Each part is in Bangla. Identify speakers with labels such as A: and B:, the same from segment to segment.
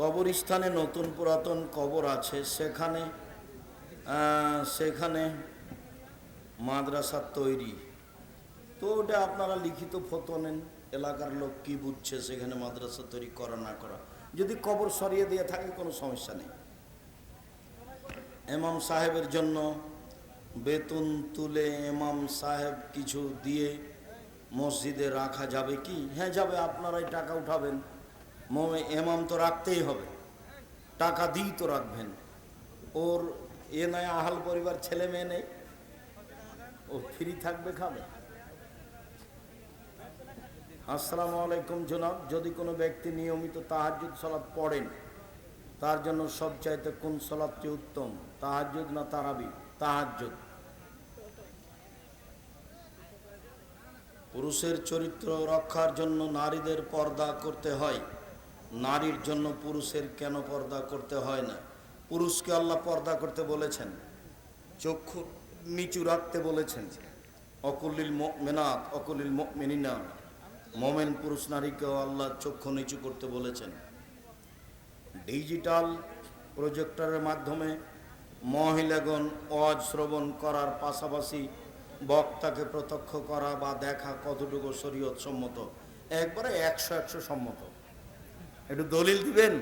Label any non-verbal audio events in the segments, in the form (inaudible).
A: কবরস্থানে নতুন পুরাতন কবর আছে। সেখানে সেখানে মাদ্রাসা তৈরি। তো ওটা আপনারা লিখিত ফটো নেন, এলাকার লোক কি বুঝছে সেখানে মাদ্রাসা তৈরি করা, না করা। যদি কবর সরিয়ে দিয়ে থাকে, কোনো সমস্যা নেই। এমাম সাহেবের জন্য বেতন তুলে এমাম সাহেব কিছু দিয়ে মসজিদে রাখা যাবে কি? হ্যাঁ যাবে। আপনারাই টাকা উঠাবেন। মমে- এমাম তো রাখতেই হবে। টাকা দিই তো রাখবেন। ওর এ নয় আহাল পরিবার ছেলে মেয়ে নেই। ও ফ্রি থাকবে খাবে। আসসালামু আলাইকুম জনাব, যদি কোনো ব্যক্তি নিয়মিত তাহাজ্জুদ সালাত পড়েন, তার জন্য সবচাইতে কোন সালাদটি উত্তম? তাহাজ্জুদ না তারাবি? তাহাজ্জুদ। পুরুষের চরিত্র রক্ষার জন্য নারীদের পর্দা করতে হয়। নারীর জন্য পুরুষের কেন পর্দা করতে হয় না? পুরুষকে আল্লাহ পর্দা করতে বলেছেন। চক্ষু নিচু রাখতে বলেছেন অকুলিল মেনাত অকুলিল মেনিনা মোমেন পুরুষ নারীকেও আল্লাহ চক্ষু নিচু করতে বলেছেন। ডিজিটাল প্রজেক্টরের মাধ্যমে মহিলাগণ অজ শ্রবণ করার পাশাপাশি বক্তাকে প্রত্যক্ষ করা বা দেখা কতটুকু শরীয়ত সম্মত একবারে একশো একশো সম্মত। একটু দলিল দিবেন?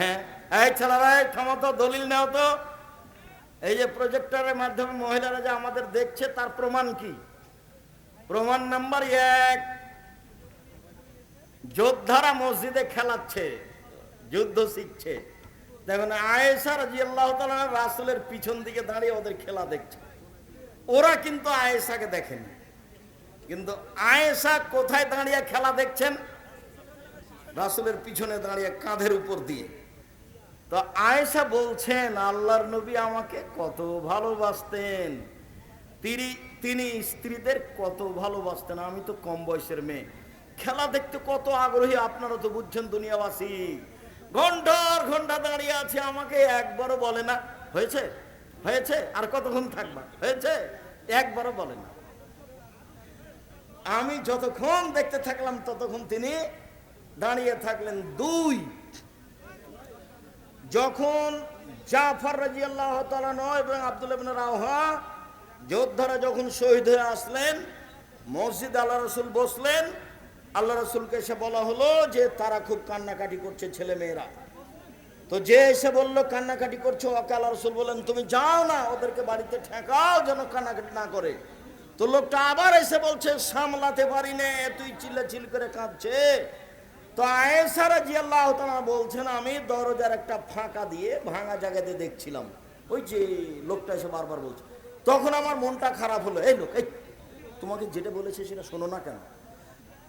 A: হ্যাঁ। এই ছেলেরা থামো দলিল নাও তো। এই যে প্রজেক্টরের মাধ্যমে মহিলারা যে আমাদের দেখছে, তার প্রমাণ কি? প্রমাণ নাম্বার এক, যোদ্ধারা মসজিদে খেলাচ্ছে, যুদ্ধ শিখছে। দেখুন, আয়েশা রাজি আল্লাহ রাসুলের পিছন দিকে দাঁড়িয়ে ওদের খেলা দেখছে। ওরা কিন্তু আয়েশাকে দেখেনি। কিন্তু আয়েশা কোথায় দাঁড়িয়ে খেলা দেখছেন? রাসুলের পিছনে দাঁড়িয়ে কাঁধের উপর দিয়ে। তো আয়েশা বলছেন, আল্লাহর নবী আমাকে কত ভালোবাসতেন। তিনি তিনি স্ত্রীদের কত ভালোবাসতেন। আমি তো কম বয়সের মেয়ে। খেলা দেখতে কত আগ্রহী, আপনারা তো বুঝছেন দুনিয়াবাসী। ঘণ্টার ঘণ্টা দাঁড়িয়ে আছে, আমাকে একবারও বলে না। হয়েছে? হয়েছে? আর কতক্ষণ থাকবা? হয়েছে? একবারও বলে না। আমি যতক্ষণ দেখতে থাকলাম, ততক্ষণ তিনি দাঁড়িয়ে থাকলেন দুই। যখন জাফর রাজি আল্লাহ এবং আব্দুল ইবনে যোদ্ধারা যখন শহীদ হয়ে আসলেন, মসজিদ আল্লাহ রসুল বসলেন আল্লাহ রসুলকে এসে বলা হলো যে তারা খুব কান্নাকাটি করছে ছেলে মেয়েরা। তো যে এসে বলল, কান্নাকাটি করছ? ওকে আল্লাহ রসুল বললেন, তুমি যাও না, ওদেরকে বাড়িতে ঠেকাও যেন কান্নাকাটি না করে। তো লোকটা আবার এসে বলছে, সামলাতে পারি নে, তুই চিল্লা চিল করে কাঁদছে। তো আয়েসারা জি আল্লাহ বলছেন, আমি দরজার একটা ফাঁকা দিয়ে ভাঙা জায়গাতে দেখছিলাম। ওই যে লোকটা এসে বারবার বলছে। তখন আমার মনটা খারাপ হলো। এই লোক, এই, তোমাকে যেটা বলেছে সেটা শোনো না কেন?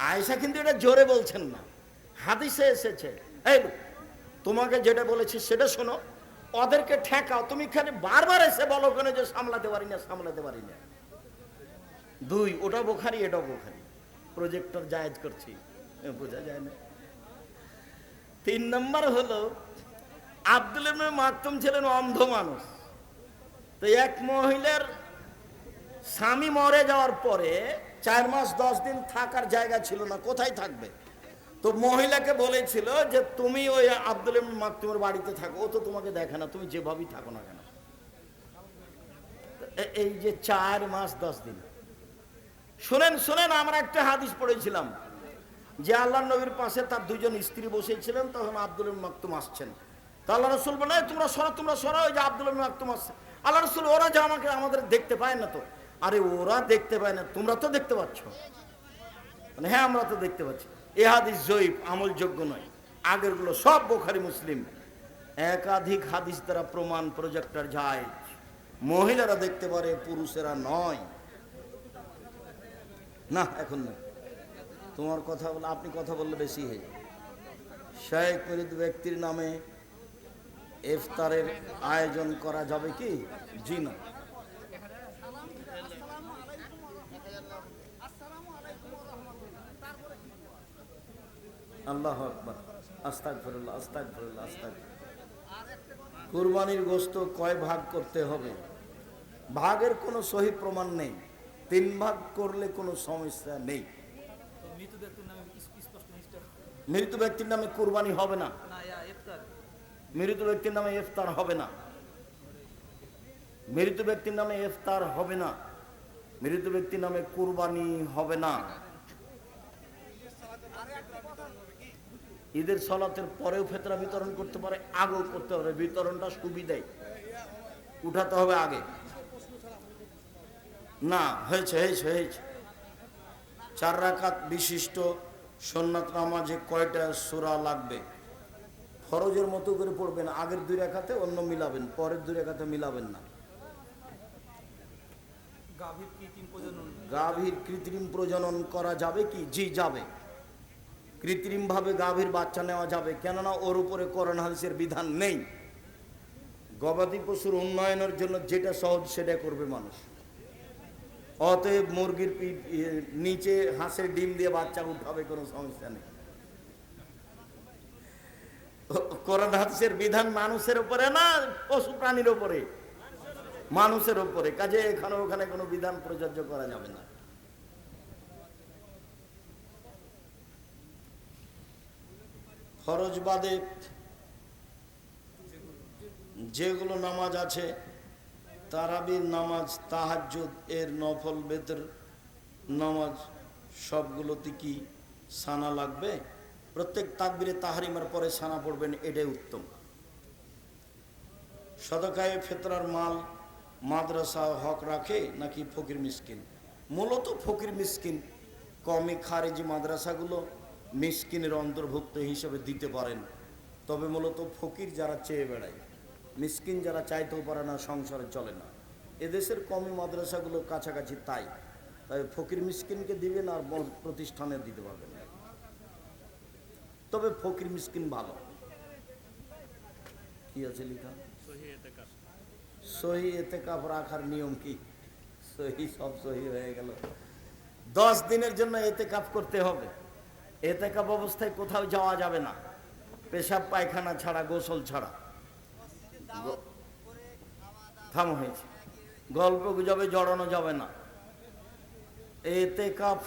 A: আয়েশা কিন্তু এটা জোরে বলছেন না। হাদিসে এসেছে। এই লোক, তোমাকে যেটা বলেছে সেটা শোনো। ওদেরকে ঠেকাও। তুমি খালি বারবার এসে বলো কেন যে সামলাতে পারি না, সামলাতে পারি না। দুই, ওটা বোখারি, এটা বোখারি। প্রজেক্টর জায়েজ করছি। বোঝা যায় না। তিন নম্বর হলো, আব্দুল মাকতুম ছিলেন অন্ধ মানুষ। তো এক মহিলার স্বামী মরে যাওয়ার পরে চার মাস দশ দিন থাকার জায়গা ছিল না, কোথায় থাকবে? তো মহিলাকে বলেছিল যে, তুমি ওই আব্দুল মাকতুমের বাড়িতে থাকো, ও তো তোমাকে দেখে না, তুমি যেভাবেই থাকো না কেন? এই যে চার মাস দশ দিন। শোনেন শোনেন, আমরা একটা হাদিস পড়েছিলাম। যে আল্লাহ নবীর পাশে তার দুজন স্ত্রী বসেছিলেন, তখন আব্দুল মাকতুম আসছেন। তা আল্লাহ রসুল বলে তোমরা সরা তোমরা সরা ওই যে আব্দুল মাকতুম আসছে। আল্লাহ রসুল ওরা যে আমাকে, আমাদের দেখতে পায় না তো? আরে, ওরা দেখতে পায় না, তোমরা তো দেখতে পাচ্ছ। মানে হ্যাঁ আমরা তো দেখতে পাচ্ছি। এ হাদিস জয়ীব আমলযোগ্য নয়। আগেরগুলো সব বোখারি, মুসলিম। একাধিক হাদিস দ্বারা প্রমাণ প্রজেক্টর যায়। মহিলারা দেখতে পারে, পুরুষেরা নয়। না, এখন না তোমার কথা বলে, আপনি কথা বললে বেশি হয়ে যাবে। শেখ মরিদ ব্যক্তির নামে ইফতারের আয়োজন করা যাবে কি? জি না। আল্লাহ আকবার। আস্তাক ফিরুল্লাহ আস্তাক ফিরুল্লাহ আস্তাক কুরবানির গোস্ত কয় ভাগ করতে হবে? ভাগের কোনো সহি প্রমাণ নেই। তিন ভাগ করলে কোনো সমস্যা নেই।
B: মৃত ব্যক্তির নামে
A: কুরবানি হবে না। মৃত ব্যক্তির নামে ইফতার হবে না। মৃত ব্যক্তির নামে ইফতার হবে না। মৃত ব্যক্তির নামে কুরবানি হবে না। ঈদের সলাতের পরেও ফেতরা বিতরণ করতে পারে আগেও করতে পারে বিতরণটা সুবিধাই উঠাতে হবে আগে। না হয়েছে হয়েছে হয়েছে। চার রাখাত বিশিষ্ট সন্ন্যাত নামাজে কয়টা সূরা লাগবে? ফরজের মতো করে পড়বেন আগের দুই রেখাতে অন্য মিলাবেন পরের দুই রেখাতে মিলাবেন না।
B: গাভীর কৃত্রিম প্রজনন।
A: গাভীর কৃত্রিম প্রজনন করা যাবে কি? জি যাবে। কৃত্রিমভাবে গাভীর বাচ্চা নেওয়া যাবে কেননা ওর উপরে করোনা হাদিসের বিধান নেই। গবাদি পশুর উন্নয়নের জন্য যেটা সহজ সেটা করবে মানুষ। অতএব মুরগির পি- ইয়ে, নিচে হাঁসের ডিম দিয়ে বাচ্চা উঠাবে কোনো সমস্যা নেই। করোনা হাদিসের বিধান মানুষের উপরে না পশু প্রাণীর উপরে? মানুষের উপরে। কাজে এখানে ওখানে কোনো বিধান প্রযোজ্য করা যাবে না। ফরজ বাদে যেগুলো নামাজ আছে তারাবির নামাজ, তাহাজ্জুদ, এর নফল বেতের নামাজ, সবগুলোতে কি সানা লাগবে? প্রত্যেক তাকবিরে তাহারিমার পরে সানা পড়বেন, এটাই উত্তম। সদকায়ে ফেতরার মাল মাদ্রাসা হক রাখে নাকি ফকির মিসকিন? মূলত ফকির মিসকিন কমই খারেজি মাদ্রাসাগুলো মিসকিনের অন্তর্ভুক্ত হিসেবে দিতে পারেন। তবে মূলত ফকির যারা চেয়ে বেড়ায়। মিসকিন যারা চাইতেও পারে না সংসারে চলে না। এদেশের কমি মাদ্রাসাগুলো কাছাকাছি তাই। তাই ফকির মিসকিনকে দিবেন আর প্রতিষ্ঠানে দিতে পারবেন। তবে ফকির মিসকিন ভালো। কি আছে লেখা? সহি এতেকাপ রাখার নিয়ম কি? সহি সব সহি হয়ে গেল। দশ দিনের জন্য এতেকাপ করতে হবে। এতে কাপ অবস্থায় কোথাও যাওয়া যাবে না। পেশাব পায়খানা ছাড়া গোসল ছাড়া। থামো হয়েছে। গল্প গুজবে, জড়ানো যাবে না। এতেকাপ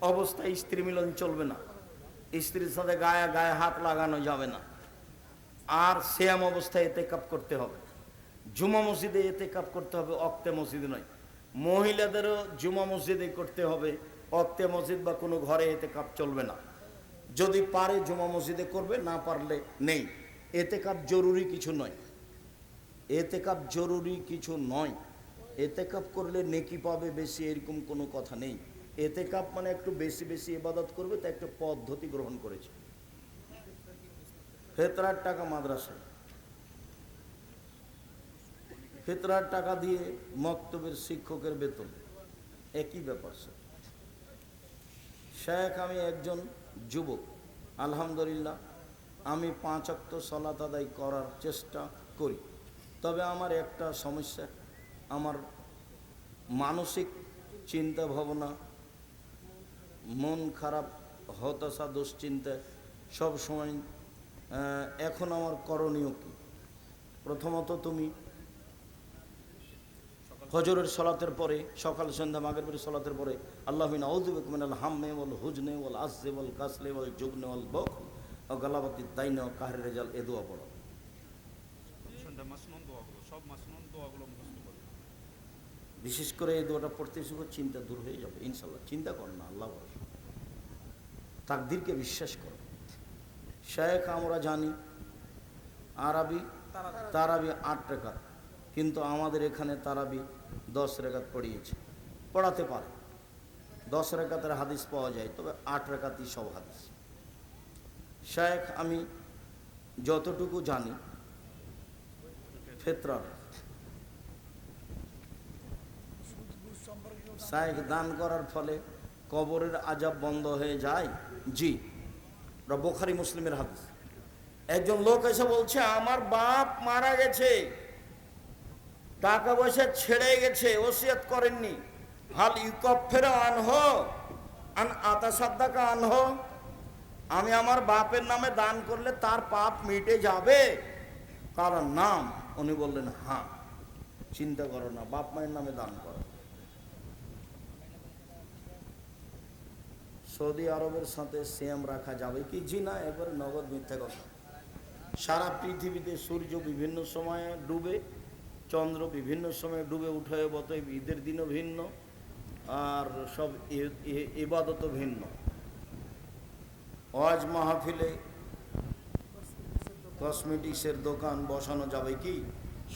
A: অবস্থায় স্ত্রী মিলন চলবে না। স্ত্রীর সাথে গায়ে গায়ে হাত লাগানো যাবে না। আর শ্যাম অবস্থায় এতে কাপ করতে হবে। জুমা মসজিদে এতে কাপ করতে হবে, অক্তে মসজিদে নয়। মহিলাদেরও জুমা মসজিদে করতে হবে। অক্তে মসজিদ বা কোনো ঘরে এতে কাপ চলবে না। যদি পারে জুমা মসজিদে করবে, না পারলে নেই। এতে কাপ জরুরি কিছু নয়। এতে কাপ জরুরি কিছু নয়। এতে কাপ করলে নেকি পাবে বেশি, এরকম কোনো কথা নেই। এতে কাপ মানে একটু বেশি বেশি ইবাদত করবে, তা একটা পদ্ধতি গ্রহণ করেছে। ফেতরার টাকা মাদ্রাসায়। ফেতরার টাকা দিয়ে মক্তবের শিক্ষকের বেতন। একই ব্যাপার, স্যার। শেখ, আমি একজন যুবক, আলহামদুলিল্লাহ। আমি পাঁচ অক্ত সলাত আদায় করার চেষ্টা করি। তবে আমার একটা সমস্যা। আমার মানসিক চিন্তা ভাবনা মন খারাপ, হতাশা, দুশ্চিন্তা সব সময় এখন আমার করণীয় কি? প্রথমত তুমি হজরের সলাতের পরে, সকাল, সন্ধ্যা মাগের পরে সলাতের পরে, আল্লাহ আউদ্দিন হাম্মে ওয়াল হুজনে ওয়াল আসজে ওয়াল কাসলে ওয়াল জুগনে ওয়াল বক ও গালাবাতি দাইন কাহের রেজাল, এ দোয়া পড়ো
B: সন্ধ্যা মাসনুন দোয়াগুলো সব মাসনুন দোয়াগুলো মুখস্থ করবে।
A: বিশেষ করে এই দোয়াটা পড়তে শুরু চিন্তা দূর হয়ে যাবে ইনশাল্লাহ চিন্তা কর না আল্লাহ ভরসা। তাকদিরকে বিশ্বাস করো। শেখ আমরা জানি, আরবি, তারাবি আট রেখাত, কিন্তু আমাদের এখানে তারাবি দশ রেখাত পড়িয়েছে। পড়াতে পারে। দশ রেখাতের হাদিস পাওয়া যায়, তবে আট রেখাতই সব হাদিস। শেখ আমি যতটুকু জানি, ফেতরার। শায়েখ দান করার ফলে কবরের আজাব বন্ধ হয়ে যায়। জি বোখারি মুসলিমের হাদিস। একজন লোক এসে বলছে, আমার বাপ মারা গেছে, টাকা পয়সা ছেড়ে গেছে, ওসিয়ত করেননি। হাল ইউকফের আনহ, আন আতা সাদ্দাকা আনহ। আমি আমার বাপের নামে দান করলে তার পাপ মিটে যাবে? তার নাম, উনি বললেন হ্যাঁ চিন্তা করো না, বাপ মায়ের নামে দান করো। সৌদি আরবের সাথে সিয়াম রাখা যাবে কি? জি না, একবারে নগদ মিথ্যা কথা। সারা পৃথিবীতে সূর্য বিভিন্ন সময়ে ডুবে, চন্দ্র বিভিন্ন সময়ে ডুবে উঠে বতই ঈদের দিনও ভিন্ন, আর সব এবাদতও ভিন্ন। ওয়াজ মাহফিলে কসমেটিক্সের দোকান বসানো যাবে কি?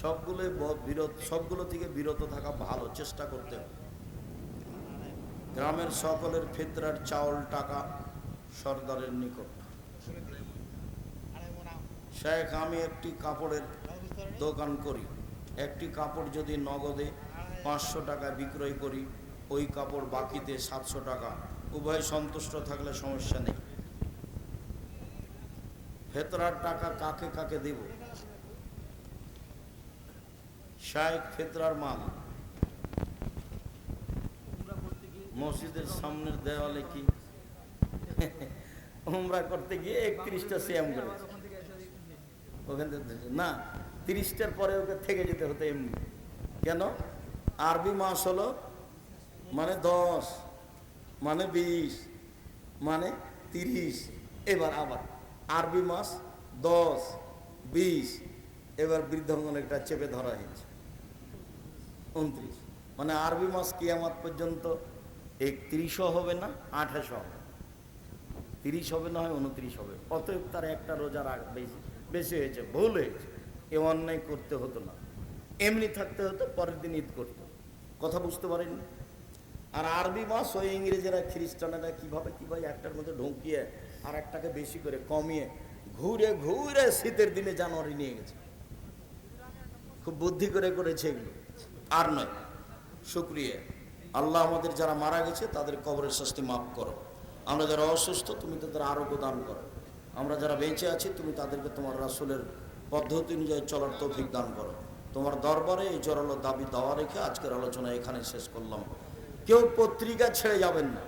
A: সবগুলো বিরত, সবগুলো থেকে বিরত থাকা ভালো, চেষ্টা করতে হবে। গ্রামের সকলের ফিতরার চাউল টাকা সর্দারের নিকট। শেখ, আমি একটি কাপড়ের দোকান করি। একটি কাপড় যদি নগদে পাঁচশো টাকা বিক্রয় করি, ওই কাপড় বাকিতে সাতশো টাকা। উভয় সন্তুষ্ট থাকলে সমস্যা নেই। ফেতরার টাকা কাকে কাকে দেব? শায়েক ফেতরার মাল। মসজিদের সামনের দেওয়ালে কি? (laughs) উমরা করতে গিয়ে একত্রিশটা সিএম করেছে ওখান থেকে না, তিরিশটার পরে ওকে থেকে যেতে হতো এমনি। কেন? আরবি মাস হলো মানে দশ মানে বিশ মানে তিরিশ, এবার আবার। আরবি মাস দশ, বিশ, এবার বৃদ্ধাঙ্গন একটা চেপে ধরা হয়েছে। উনত্রিশ। মানে আরবি মাস কিয়ামাত পর্যন্ত একত্রিশও হবে না, আঠাশও হবে। তিরিশ হবে না হয় উনত্রিশ হবে। অতএব তার একটা রোজার আগ বেশি বেশি হয়েছে, ভুল হয়েছে। এ অন্যায় করতে হতো না। এমনি থাকতে হতো, পরের দিন ঈদ করতো। কথা বুঝতে পারেননি? আর আরবি মাস ওই ইংরেজেরা, খ্রিস্টানেরা কীভাবে, কীভাবে একটার মধ্যে ঢুকিয়ে আর একটাকে বেশি করে কমিয়ে ঘুরে ঘুরে শীতের দিনে জানুয়ারি নিয়ে গেছে। খুব বুদ্ধি করে করেছে এগুলো। আর নয়, শুক্রিয়া। আল্লাহ আমাদের যারা মারা গেছে, তাদের কবরের শাস্তি মাফ করো। আমরা যারা অসুস্থ, তুমি তাদের আরোগ্য দান করো। আমরা যারা বেঁচে আছি, তুমি তাদেরকে তোমার রাসুলের পদ্ধতি অনুযায়ী চলার তৌফিক দান করো। তোমার দরবারে এই জোরালো দাবি দেওয়া রেখে আজকের আলোচনা এখানে শেষ করলাম। কেউ পত্রিকা ছেড়ে যাবেন না।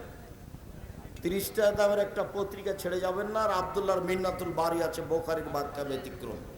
A: তিরিশটা দামের একটা পত্রিকা ছেড়ে যাবেন না। আর আবদুল্লাহর মিন্নাতুল বাড়ি আছে, বোখারির বাক্যা ব্যতিক্রম।